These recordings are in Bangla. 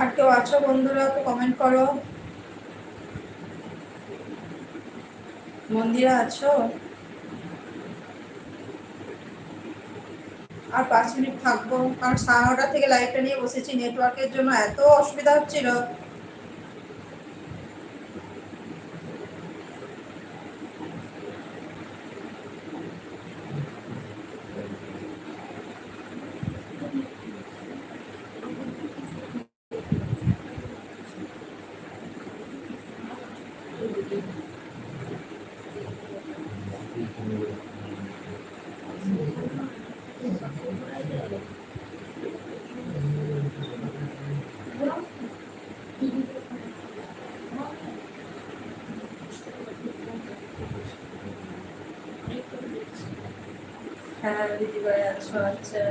আর কেউ আছো বন্ধুরা তো কমেন্ট করো। মন্দিরা আছো? আর পাঁচ মিনিট থাকব, কারণ সাড়ে নটা থেকে লাইভটা নিয়ে বসেছি। নেটওয়ার্কের জন্য এত অসুবিধা হচ্ছিল। হ্যাঁ দিদিভাই আছো আচ্ছা।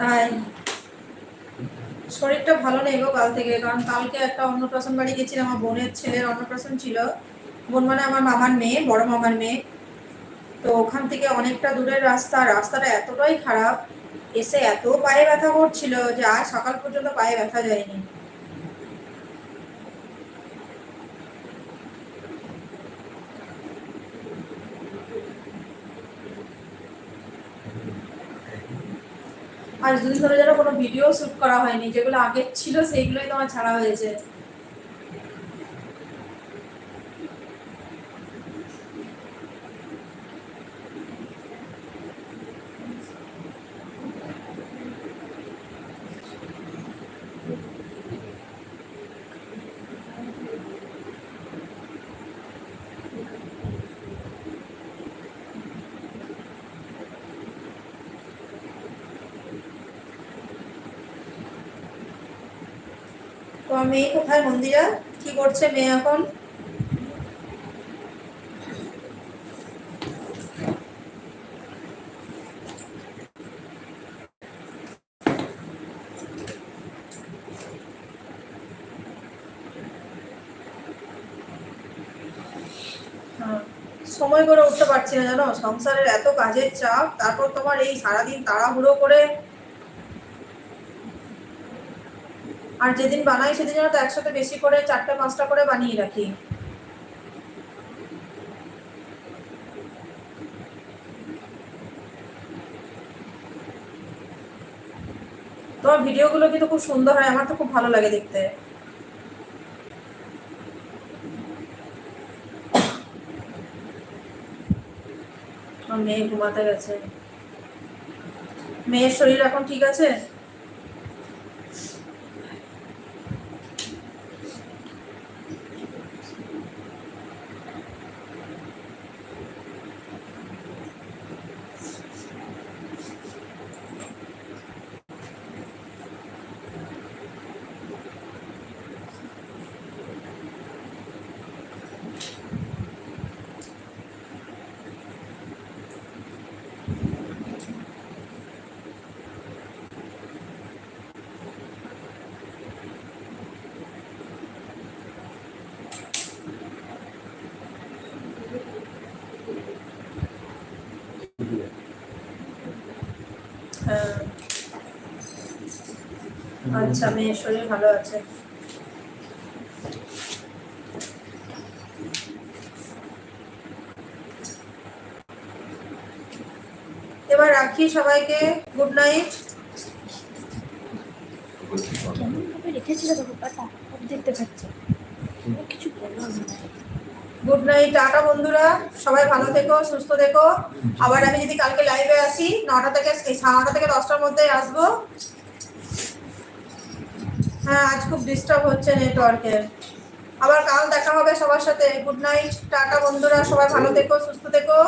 তাই। শরীরটা ভালো নেই গো কাল থেকে, কারণ কালকে একটা অন্নপ্রাশন বাড়ি গেছিলাম, আমার বোনের ছেলের অন্নপ্রাশন ছিল। বোন মানে আমার মামার মেয়ে, বড় মামার মেয়ে। তো ওখান থেকে অনেকটা দূরের রাস্তা, রাস্তাটা এতটাই খারাপ, এসে এত পায়ে ব্যথা করছিল যে আর সকাল পর্যন্ত পায়ে ব্যথা যায়নি। আর যদি ধরে যারা কোনো ভিডিও শ্যুট করা হয়নি, যেগুলো আগের ছিল সেইগুলোই তোমার ছাড়া হয়েছে। তো মেয়ে কোথায় মন্দিরা কি করছে মেয়ে এখন? হ্যাঁ, সময় করে উঠতে পারছি না জানো? সংসারের এত কাজের চাপ তারপর তোমার এই সারাদিন তাড়াহুড়ো করে আর যেদিন বানাই সেদিন যেন তো একসাথে বেশি করে চারটে, পাঁচটা করে বানিয়ে রাখি। তোমার ভিডিওগুলো কিন্তু খুব সুন্দর হয়, আমার তো খুব ভালো লাগে দেখতে। মেয়ে ঘুমাতে গেছে। মেয়ের শরীর এখন ঠিক আছে? আচ্ছা মেয়ের শরীর ভালো আছে। এবার রাখি সবাইকে good night good night tata বন্ধুরা, সবাই ভালো থেকো, সুস্থ থেকো। আবার আমি যদি কালকে লাইভে আসি, নটা থেকে সাড়ে নটা থেকে দশটার মধ্যে আসব। হ্যাঁ আজ খুব ডিস্টার্ব হচ্ছে নেটওয়ার্কের আবার কাল দেখা হবে সবার সাথে। গুড নাইট টাটা বন্ধুরা, সবাই ভালো থেকো, সুস্থ থেকো.